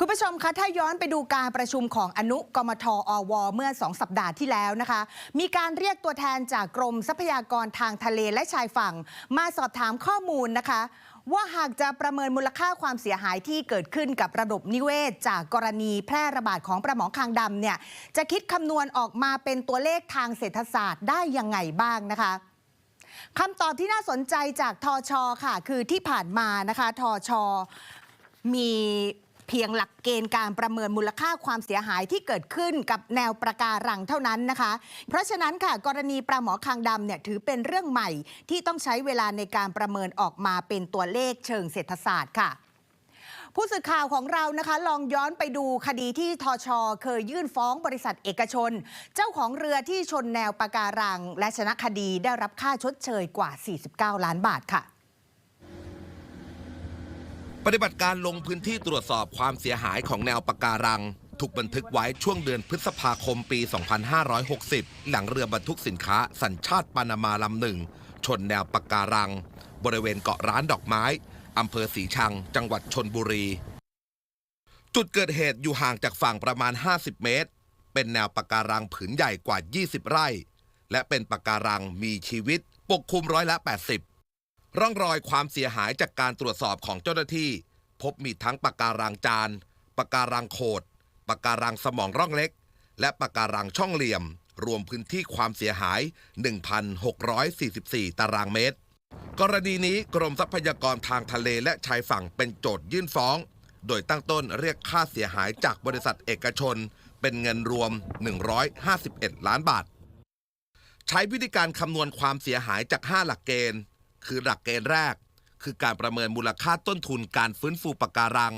คุณผู้ชมคะถ้าย้อนไปดูการประชุมของอนุกรมทอว เมื่อ 2 สัปดาห์ที่แล้วนะคะ มีการเรียกตัวแทนจากกรมทรัพยากรทางทะเลและชายฝั่ง มาสอบถามข้อมูลนะคะ ว่าหากจะประเมินมูลค่าความเสียหายที่เกิดขึ้นกับระบบนิเวศ จากกรณีแพร่ระบาดของประหมอคางดำเนี่ยจะคิดคำนวณออกมาเป็นตัวเลขทางเศรษฐศาสตร์ได้ยังไงบ้างนะคะคำตอบที่น่าสนใจจากทอชอค่ะ คือที่ผ่านมานะคะทอชอมี เพียงหลักเกณฑ์การประเมินมูลค่าความเสียหายที่เกิดขึ้นกับแนวประการังเท่านั้นนะคะ เพราะฉะนั้นค่ะกรณีปลาหมอคางดำเนี่ยถือเป็นเรื่องใหม่ที่ต้องใช้เวลาในการประเมินออกมาเป็นตัวเลขเชิงเศรษฐศาสตร์ค่ะผู้สื่อข่าวของเรานะคะ ลองย้อนไปดูคดีที่ทช เคยยื่นฟ้องบริษัทเอกชน เจ้าของเรือที่ชนแนวปะการัง และชนะคดีได้รับค่าชดเชยกว่า 49 ล้านบาทค่ะ ปฏิบัติการลงพื้นที่ตรวจสอบความเสียหายของแนวปะการัง ถูกบันทึกไว้ช่วงเดือนพฤษภาคมปี 2560 หลังเรือบรรทุกสินค้าสัญชาติปานามาลำหนึ่ง ชนแนวปะการัง บริเวณเกาะร้านดอกไม้อำเภอสีชัง จังหวัดชนบุรี จุดเกิดเหตุอยู่ห่างจากฝั่งประมาณ 50 เมตร เป็นแนวปะการังผืนใหญ่กว่า 20 ไร่ และเป็นปะการังมีชีวิตปกคลุมร้อยละ 80 ร่องรอยความเสียหายจากการตรวจสอบของเจ้าหน้าที่ พบมีทั้งปะการังจานปะการังโขดปะการังสมองร่องเล็ก และปะการังช่องเหลี่ยม รวมพื้นที่ความเสียหาย 1,644 ตารางเมตร กรณีนี้กรมทรัพยากรทางทะเลและชายฝั่งเป็นโจทยื่นฟ้อง โดยตั้งต้นเรียกค่าเสียหายจากบริษัทเอกชน เป็นเงินรวม 151 ล้านบาท ใช้วิธีการคำนวณความเสียหายจาก 5 หลักเกณฑ์ คือหลักเกณฑ์แรก คือการประเมินมูลค่าต้นทุนการฟื้นฟูปะการัง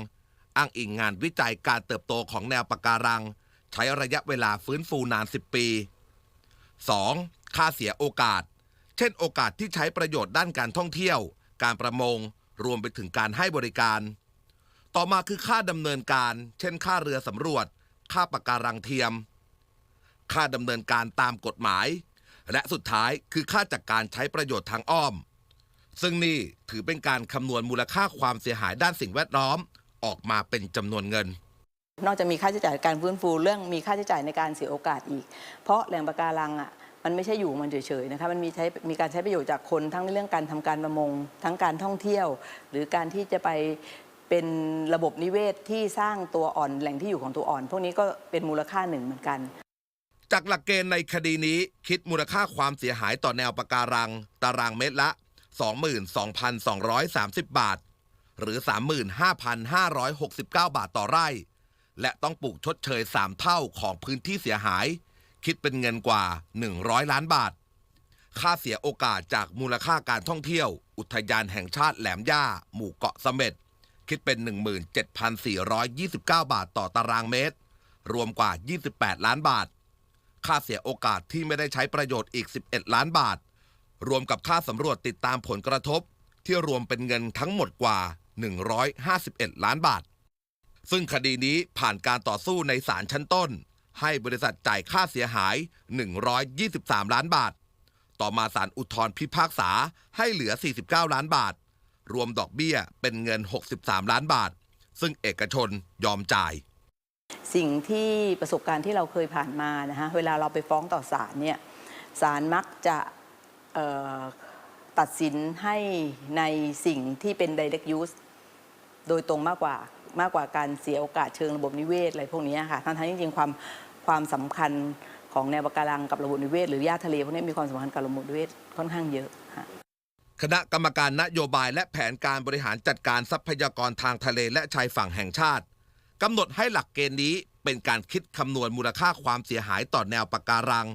อ้างอิงงานวิจัยการเติบโตของแนวปะการัง ใช้ระยะเวลาฟื้นฟูนาน 10 ปี 2. ค่าเสียโอกาส เช่นโอกาสที่ใช้ประโยชน์ด้านการท่องเที่ยว การประมง รวมไปถึงการให้บริการ ต่อมาคือค่าดำเนินการ เช่น ค่าเรือสำรวจ ค่าปะการังเทียม ค่าดำเนินการตามกฎหมาย และสุดท้ายคือค่าจากการใช้ประโยชน์ทางอ้อม ซึ่งนี่ถือเป็นการคำนวณมูลค่าความเสียหายด้านสิ่งแวดล้อม ออกมาเป็นจำนวนเงิน นอกจากมีค่าใช้จ่ายการฟื้นฟูเรื่องมีค่าใช้จ่ายในการเสียโอกาสอีก เพราะแหล่งปะการังอะมันไม่ใช่อยู่มันเฉยๆนะคะมันมีใช้มีการใช้ประโยชน์จากคนทั้งในเรื่องการทำการประมง ทั้งการท่องเที่ยว หรือการที่จะไปเป็นระบบนิเวศที่สร้างตัวอ่อนแหล่งที่อยู่ของตัวอ่อน พวกนี้ก็เป็นมูลค่าหนึ่งเหมือนกัน จากหลักเกณฑ์ในคดีนี้คิดมูลค่าความเสียหายต่อแนวปะการัง ตารางเมตรละ 22,230 บาท หรือ 35,569 บาทต่อไร่ และต้องปลูกชดเชย 3 เท่าของพื้นที่เสียหาย คิดเป็นเงินกว่า 100 ล้านบาท ค่าเสียโอกาสจากมูลค่าการท่องเที่ยว อุทยานแห่งชาติแหลมย่า หมู่เกาะเสม็ดคิดเป็น 17,429 บาทต่อตารางเมตร รวมกว่า 28 ล้านบาท ค่าเสียโอกาสที่ไม่ได้ใช้ประโยชน์อีก 11 ล้านบาท รวมกับค่าสำรวจติดตามผลกระทบ ที่รวมเป็นเงินทั้งหมดกว่า 151 ล้านบาท ซึ่งคดีนี้ผ่านการต่อสู้ในศาลชั้นต้น ให้บริษัทจ่ายค่าเสียหาย 123 ล้านบาท ต่อมาศาลอุทธรณ์พิพากษาให้เหลือ 49 ล้านบาท รวมดอกเบี้ยเป็นเงิน 63 ล้านบาท ซึ่งเอกชนยอมจ่ายสิ่งที่ประสบการณ์ที่เราเคยผ่านมานะฮะเวลาเราไปฟ้องต่อศาลเนี่ยศาลมักจะ ตัดสินให้ในสิ่งที่เป็น direct use โดยตรงมากกว่ามากกว่าการเสียโอกาสเชิงระบบนิเวศอะไรพวกนี้ค่ะทั้งๆจริงๆความความสำคัญของแนวปะการังกับระบบนิเวศหรือหญ้าทะเลพวกนี้มีความสำคัญกับระบบนิเวศค่อนข้างเยอะค่ะคณะกรรมการนโยบายและแผนการบริหารจัดการทรัพยากรทางทะเลและชายฝั่งแห่งชาติกำหนดให้หลักเกณฑ์นี้เป็นการคิดคำนวณมูลค่าความเสียหายต่อแนวปะการัง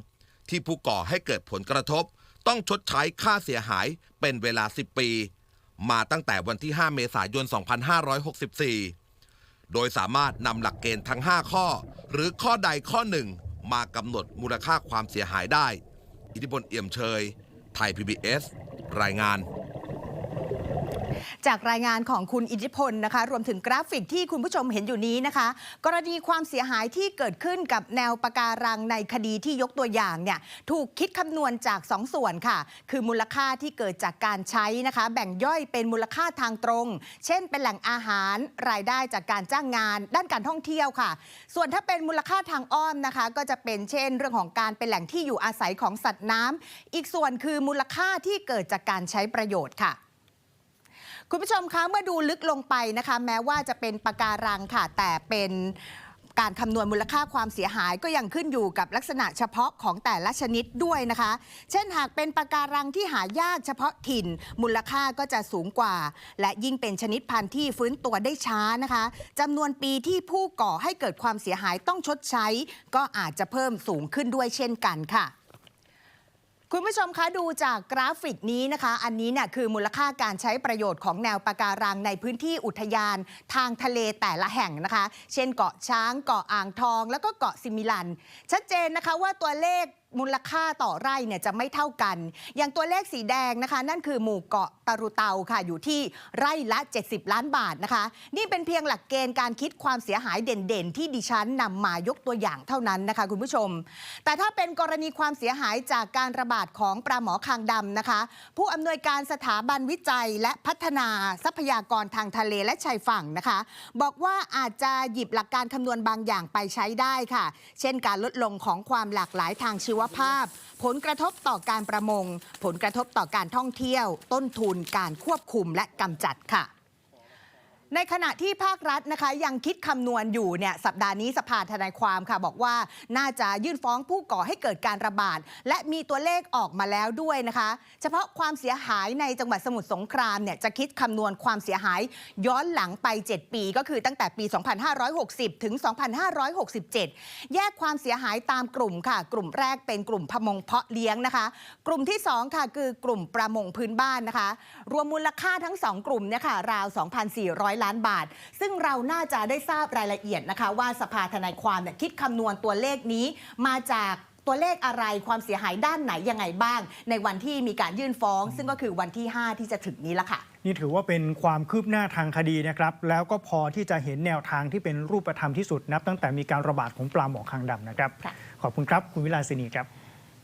ที่ผู้ก่อให้เกิดผลกระทบ ต้องชดใช้ค่าเสียหายเป็นเวลา 10 ปี มาตั้งแต่วันที่ 5 เมษายน 2564 โดยสามารถนำหลักเกณฑ์ทั้ง 5 ข้อ หรือข้อใดข้อหนึ่ง มากำหนดมูลค่าความเสียหายได้ อิทธิพลเอี่ยมเชย ไทย PBS รายงาน จากรายงานของคุณอิทธิพลนะคะ รวมถึงกราฟิกที่คุณผู้ชมเห็นอยู่นี้นะคะ กรณีความเสียหายที่เกิดขึ้นกับแนวปะการังในคดีที่ยกตัวอย่างเนี่ยถูกคิดคำนวณจาก2ส่วนค่ะ คือมูลค่าที่เกิดจากการใช้นะคะ แบ่งย่อยเป็นมูลค่าทางตรง เช่น เป็นแหล่งอาหารรายได้จากการจ้างงาน ด้านการท่องเที่ยวค่ะ ส่วนถ้าเป็นมูลค่าทางอ้อมนะคะ ก็จะเป็นเช่น เรื่องของการเป็นแหล่งที่อยู่อาศัยของสัตว์น้ำอีกส่วนคือมูลค่าที่เกิดจากการใช้ประโยชน์ค่ะ คุณผู้ชมคะเมื่อดูลึกลงไปนะคะ แม้ว่าจะเป็นปะการังค่ะ แต่เป็นการคำนวณมูลค่าความเสียหายก็ยังขึ้นอยู่กับลักษณะเฉพาะของแต่ละชนิดด้วยนะคะ เช่นหากเป็นปะการังที่หายากเฉพาะถิ่น มูลค่าก็จะสูงกว่า และยิ่งเป็นชนิดพันธุ์ที่ฟื้นตัวได้ช้านะคะจำนวนปีที่ผู้ก่อให้เกิดความเสียหายต้องชดใช้ ก็อาจจะเพิ่มสูงขึ้นด้วยเช่นกันค่ะ คุณผู้ชมคะดูจากกราฟิกนี้นะคะ อันนี้เนี่ยคือมูลค่าการใช้ประโยชน์ของแนวปะการังในพื้นที่อุทยานทางทะเลแต่ละแห่งนะคะ เช่นเกาะช้างเกาะอ่างทอง แล้วก็เกาะซิมิลัน ชัดเจนนะคะว่าตัวเลข มูลค่าต่อไร่เนี่ยจะไม่เท่ากัน อย่างตัวเลขสีแดงนะคะ นั่นคือหมู่เกาะตารุเตาค่ะ อยู่ที่ไร่ละ 70 ล้านบาทนะคะ นี่เป็นเพียงหลักเกณฑ์การคิดความเสียหายเด่นๆ ที่ดิฉันนำมายกตัวอย่างเท่านั้นนะคะคุณผู้ชม แต่ถ้าเป็นกรณีความเสียหายจากการระบาดของปลาหมอคางดำนะคะ ผู้อำนวยการสถาบันวิจัยและพัฒนาทรัพยากรทางทะเลและชายฝั่งนะคะ บอกว่าอาจจะหยิบหลักการคำนวณบางอย่างไปใช้ได้ค่ะ เช่นการลดลงของความหลากหลายทางชีวภาพ ผลกระทบต่อการประมง ผลกระทบต่อการท่องเที่ยว ต้นทุนการควบคุมและกำจัดค่ะ ในขณะที่ภาครัฐนะคะยังคิดคำนวณอยู่เนี่ยสัปดาห์นี้สภาทนายความค่ะบอกว่าน่าจะยื่นฟ้องผู้ก่อให้เกิดการระบาด และมีตัวเลขออกมาแล้วด้วยนะคะ เฉพาะความเสียหายในจังหวัดสมุทรสงครามเนี่ยจะคิดคำนวณความเสียหายย้อนหลังไป 7 ปี ก็คือตั้งแต่ปี 2560 ถึง 2567 แยกความเสียหายตามกลุ่มค่ะ กลุ่มแรกเป็นกลุ่มพะมงเพาะเลี้ยงนะคะ กลุ่มที่ 2 ค่ะคือกลุ่มประมงพื้นบ้านนะคะ รวมมูลค่าทั้ง 2 กลุ่มเนี่ยค่ะราว 2,400ล้านบาท ซึ่งเราน่าจะได้ทราบรายละเอียดนะคะว่าสภาทนายความเนี่ยคิดคำนวณตัวเลขนี้มาจากตัวเลขอะไรความเสียหายด้านไหนยังไงบ้าง ในวันที่มีการยื่นฟ้อง ซึ่งก็คือวันที่ 5 ที่จะถึงนี้ละค่ะ นี่ถือว่าเป็นความคืบหน้าทางคดีนะครับ แล้วก็พอที่จะเห็นแนวทางที่เป็นรูปธรรมที่สุดนับ ตั้งแต่มีการระบาดของปลาหมอคางดำนะครับค่ะขอบคุณครับ คุณวิลาสินีครับ